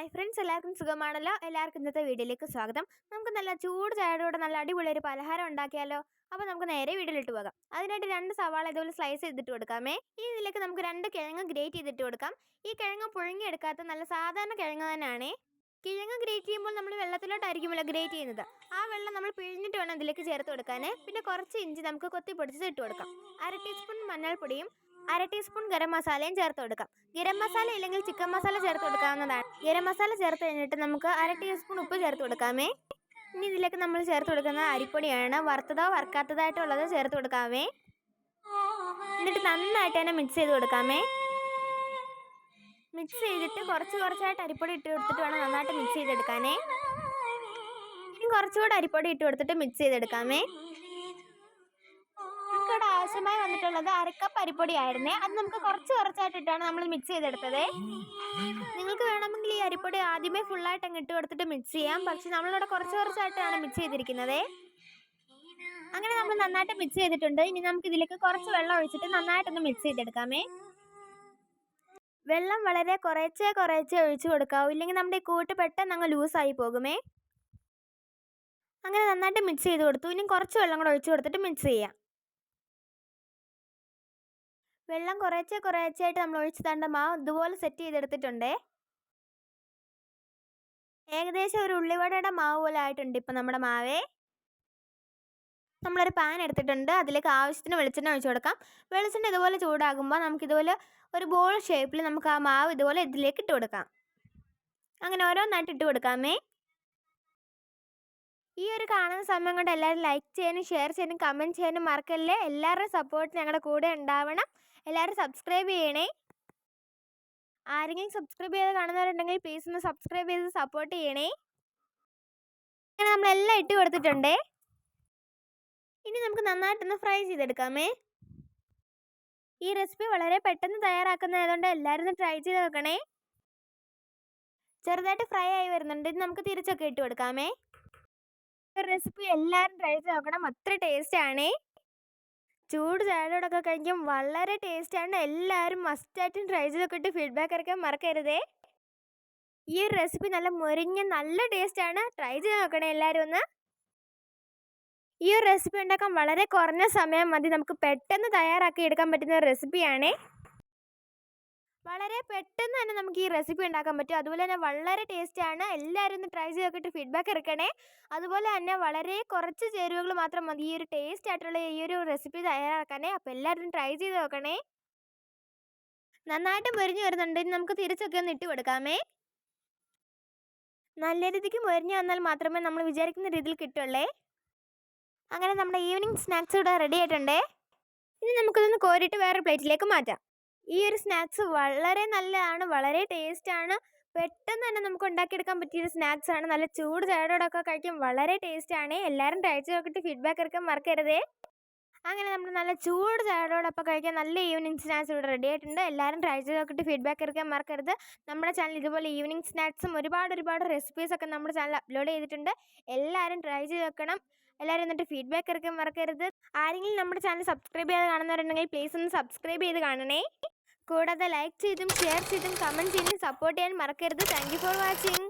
Hi friends എല്ലാവർക്കും സുഖമാണല്ലോ? എല്ലാവർക്കും ഇന്നത്തെ വീഡിയോയിലേക്ക് സ്വാഗതം. നമുക്ക് നല്ല ചൂട് ചായയോടെ നല്ല അടിപൊളി ഒരു പലഹാരം ഉണ്ടാക്കിയാലോ? അപ്പോൾ നമുക്ക് നേരെ വീട്ടിലിട്ട് പോകാം. അതിനായിട്ട് രണ്ട് സവാള ഇതുപോലെ സ്ലൈസ് ചെയ്തിട്ട് കൊടുക്കാമേ. ഈ ഇതിലേക്ക് നമുക്ക് രണ്ട് കിഴങ്ങ് ഗ്രേറ്റ് ചെയ്തിട്ട് കൊടുക്കാം. ഈ കിഴങ്ങ് പുഴുങ്ങിയെടുക്കാത്ത നല്ല സാധാരണ കിഴങ്ങ് തന്നെയാണേ. കിഴങ്ങ് ഗ്രേറ്റ് ചെയ്യുമ്പോൾ നമ്മൾ വെള്ളത്തിലോട്ടായിരിക്കുമല്ലോ ഗ്രേറ്റ് ചെയ്യുന്നത്. ആ വെള്ളം നമ്മൾ പിഴിഞ്ഞിട്ട് വേണം ഇതിലേക്ക് ചേർത്ത് കൊടുക്കാൻ പിന്നെ കുറച്ച് ഇഞ്ചി നമുക്ക് കൊത്തി പൊടിച്ച് ഇട്ട് കൊടുക്കാം. അര ടീസ്പൂൺ മഞ്ഞൾപ്പൊടിയും അര ടീസ്പൂൺ ഗരം മസാലയും ചേർത്ത് കൊടുക്കാം. ഗരം മസാല ഇല്ലെങ്കിൽ ചിക്കൻ മസാല ചേർത്ത് ഗരം മസാല ചേർത്ത് കഴിഞ്ഞിട്ട് നമുക്ക് അര ടീസ്പൂൺ ഉപ്പ് ചേർത്ത് കൊടുക്കാമേ. ഇനി ഇതിലേക്ക് നമ്മൾ ചേർത്ത് കൊടുക്കുന്ന അരിപ്പൊടിയാണ് വറുത്തതോ വറുക്കാത്തതായിട്ടുള്ളത് ചേർത്ത് കൊടുക്കാമേ. എന്നിട്ട് നന്നായിട്ട് തന്നെ മിക്സ് ചെയ്ത് കൊടുക്കാമേ. മിക്സ് ചെയ്തിട്ട് കുറച്ച് കുറച്ചായിട്ട് അരിപ്പൊടി ഇട്ട് കൊടുത്തിട്ട് വേണം നന്നായിട്ട് മിക്സ് ചെയ്തെടുക്കാനേ. ഇനി കുറച്ചുകൂടെ അരിപ്പൊടി ഇട്ട് കൊടുത്തിട്ട് മിക്സ് ചെയ്തെടുക്കാമേ. ആവശ്യമായി വന്നിട്ടുള്ളത് അരക്കപ്പ് അരിപ്പൊടി ആയിരുന്നേ അത് നമുക്ക് കുറച്ച് കുറച്ചായിട്ടിട്ടാണ് നമ്മൾ മിക്സ് ചെയ്തെടുത്തത്. നിങ്ങൾക്ക് വേണമെങ്കിൽ ഈ അരിപ്പൊടി ആദ്യമേ ഫുള്ളായിട്ട് അങ്ങ് ഇട്ട് കൊടുത്തിട്ട് മിക്സ് ചെയ്യാം. പക്ഷെ നമ്മളിവിടെ കുറച്ച് കുറച്ചായിട്ടാണ് മിക്സ് ചെയ്തിരിക്കുന്നത്. അങ്ങനെ നമ്മൾ നന്നായിട്ട് മിക്സ് ചെയ്തിട്ടുണ്ട്. ഇനി നമുക്ക് ഇതിലേക്ക് കുറച്ച് വെള്ളം ഒഴിച്ചിട്ട് നന്നായിട്ടൊന്ന് മിക്സ് ചെയ്തെടുക്കാമേ. വെള്ളം വളരെ കുറേച്ചേ കുറേച്ചേ ഒഴിച്ചു കൊടുക്കാവൂ. ഇല്ലെങ്കിൽ നമ്മുടെ ഈ കൂട്ട് പെട്ടെന്ന് അങ്ങ് ലൂസായി പോകുമേ. അങ്ങനെ നന്നായിട്ട് മിക്സ് ചെയ്ത് കൊടുത്തു. ഇനി കുറച്ച് വെള്ളം കൂടെ ഒഴിച്ചു കൊടുത്തിട്ട് മിക്സ് ചെയ്യാം. വെള്ളം കുറേച്ചെ കുറേച്ചെയായിട്ട് നമ്മൾ ഒഴിച്ച് തണ്ട മാവ് ഇതുപോലെ സെറ്റ് ചെയ്തെടുത്തിട്ടുണ്ടേ. ഏകദേശം ഒരു ഉള്ളിവടയുടെ മാവ് പോലെ ആയിട്ടുണ്ട് ഇപ്പം നമ്മുടെ മാവേ. നമ്മളൊരു പാൻ എടുത്തിട്ടുണ്ട്. അതിലേക്ക് ആവശ്യത്തിന് വെളിച്ചെണ്ണ ഒഴിച്ചു കൊടുക്കാം. വെളിച്ചെണ്ണ ഇതുപോലെ ചൂടാകുമ്പോൾ നമുക്കിതുപോലെ ഒരു ബോൾ ഷേപ്പിൽ നമുക്ക് ആ മാവ് ഇതുപോലെ ഇതിലേക്ക് ഇട്ട് കൊടുക്കാം. അങ്ങനെ ഓരോന്നായിട്ട് ഇട്ട് കൊടുക്കാമേ. ഈ ഒരു കാണുന്ന സമയം കൊണ്ട് എല്ലാവരും ലൈക്ക് ചെയ്യാനും ഷെയർ ചെയ്യാനും കമന്റ് ചെയ്യാനും മറക്കല്ലേ? എല്ലാവരുടെയും സപ്പോർട്ട് ഞങ്ങളുടെ കൂടെ ഉണ്ടാവണം. എല്ലാവരും സബ്സ്ക്രൈബ് ചെയ്യണേ. ആരെങ്കിലും സബ്സ്ക്രൈബ് ചെയ്ത് കാണുന്നവരുണ്ടെങ്കിൽ പ്ലീസ് ഒന്ന് സബ്സ്ക്രൈബ് ചെയ്ത് സപ്പോർട്ട് ചെയ്യണേ. അങ്ങനെ നമ്മളെല്ലാം ഇട്ട് കൊടുത്തിട്ടുണ്ടേ. ഇനി നമുക്ക് നന്നായിട്ടൊന്ന് ഫ്രൈ ചെയ്തെടുക്കാമേ. ഈ റെസിപ്പി വളരെ പെട്ടെന്ന് തയ്യാറാക്കുന്നതായതുകൊണ്ട് എല്ലാവരും ഒന്ന് ട്രൈ ചെയ്ത് നോക്കണേ. ചെറുതായിട്ട് ഫ്രൈ ആയി വരുന്നുണ്ട്. ഇത് നമുക്ക് തിരിച്ചൊക്കെ ഇട്ട് കൊടുക്കാമേ. റെസിപ്പി എല്ലാവരും ട്രൈ ചെയ്ത് നോക്കണം. അത്ര ടേസ്റ്റ് ആണേ. ചൂട് ചായയോടൊക്കെ കഴിക്കും. വളരെ ടേസ്റ്റാണ് എല്ലാവരും മസ്റ്റായിട്ടും ട്രൈ ചെയ്തൊക്കെ ഇട്ട് ഫീഡ്ബാക്ക് ഇറക്കാൻ മറക്കരുതേ. ഈ ഒരു റെസിപ്പി നല്ല മുരിഞ്ഞ നല്ല ടേസ്റ്റാണ് ട്രൈ ചെയ്ത് നോക്കണേ എല്ലാവരും ഒന്ന്. ഈ ഒരു റെസിപ്പി ഉണ്ടാക്കാൻ വളരെ കുറഞ്ഞ സമയം മതി. നമുക്ക് പെട്ടെന്ന് തയ്യാറാക്കി എടുക്കാൻ പറ്റുന്ന ഒരു റെസിപ്പിയാണേ വളരെ പെട്ടെന്ന് തന്നെ നമുക്ക് ഈ റെസിപ്പി ഉണ്ടാക്കാൻ പറ്റും. അതുപോലെ തന്നെ വളരെ ടേസ്റ്റാണ് എല്ലാവരും ഒന്ന് ട്രൈ ചെയ്ത് നോക്കിയിട്ട് ഫീഡ്ബാക്ക് ഇറക്കണേ. അതുപോലെ തന്നെ വളരെ കുറച്ച് ചേരുവകൾ മാത്രം മതി. ഈ ഒരു ടേസ്റ്റ് ആയിട്ടുള്ള ഈ ഒരു റെസിപ്പി തയ്യാറാക്കാനേ. അപ്പോൾ എല്ലാവരും ട്രൈ ചെയ്ത് നോക്കണേ. നന്നായിട്ട് മുരിഞ്ഞു വരുന്നുണ്ട്. ഇനി നമുക്ക് തിരിച്ചൊക്കെ ഒന്ന് ഇട്ട് കൊടുക്കാമേ. നല്ല രീതിക്ക് മുരിഞ്ഞു വന്നാൽ മാത്രമേ നമ്മൾ വിചാരിക്കുന്ന രീതിയിൽ കിട്ടുള്ളേ. അങ്ങനെ നമ്മുടെ ഈവനിങ് സ്നാക്സ് ഇവിടെ റെഡി ആയിട്ടുണ്ടേ. ഇനി നമുക്കിതൊന്ന് കോരിയിട്ട് വേറെ പ്ലേറ്റിലേക്ക് മാറ്റാം. ഈ ഒരു സ്നാക്സ് വളരെ നല്ലതാണ് വളരെ ടേസ്റ്റാണ്. പെട്ടെന്ന് തന്നെ നമുക്ക് ഉണ്ടാക്കിയെടുക്കാൻ പറ്റിയൊരു സ്നാക്സ് ആണ് നല്ല ചൂട് ചായയോടൊക്കെ കഴിക്കാൻ വളരെ ടേസ്റ്റാണ്. എല്ലാവരും ട്രൈ ചെയ്ത് നോക്കിയിട്ട് ഫീഡ്ബാക്ക് ഇറക്കാൻ മറക്കരുതേ. അങ്ങനെ നമ്മൾ നല്ല ചൂട് ചായയോടൊപ്പം കഴിക്കാൻ നല്ല ഈവനിങ് സ്നാക്സ് ഇവിടെ റെഡി ആയിട്ടുണ്ട്. എല്ലാവരും ട്രൈ ചെയ്ത് നോക്കിയിട്ട് ഫീഡ്ബാക്ക് ഇറക്കാൻ മറക്കരുത്. നമ്മുടെ ചാനൽ ഇതുപോലെ ഈവനിങ് സ്നാക്സും ഒരുപാട് ഒരുപാട് റെസിപ്പീസ് ഒക്കെ നമ്മുടെ ചാനൽ അപ്ലോഡ് ചെയ്തിട്ടുണ്ട്. എല്ലാവരും ട്രൈ ചെയ്ത് നോക്കണം. എല്ലാവരും എന്നിട്ട് ഫീഡ്ബാക്ക് ഇറക്കാൻ മറക്കരുത്. ആരെങ്കിലും നമ്മുടെ ചാനൽ സബ്സ്ക്രൈബ് ചെയ്ത് കാണുന്നവരുണ്ടെങ്കിൽ പ്ലീസ് ഒന്ന് സബ്സ്ക്രൈബ് ചെയ്ത് കാണണേ. കൂടാതെ ലൈക്ക് ചെയ്തും ഷെയർ ചെയ്തും കമന്റ് ചെയ്തും സപ്പോർട്ട് ചെയ്യാൻ മറക്കരുത്. Thank for watching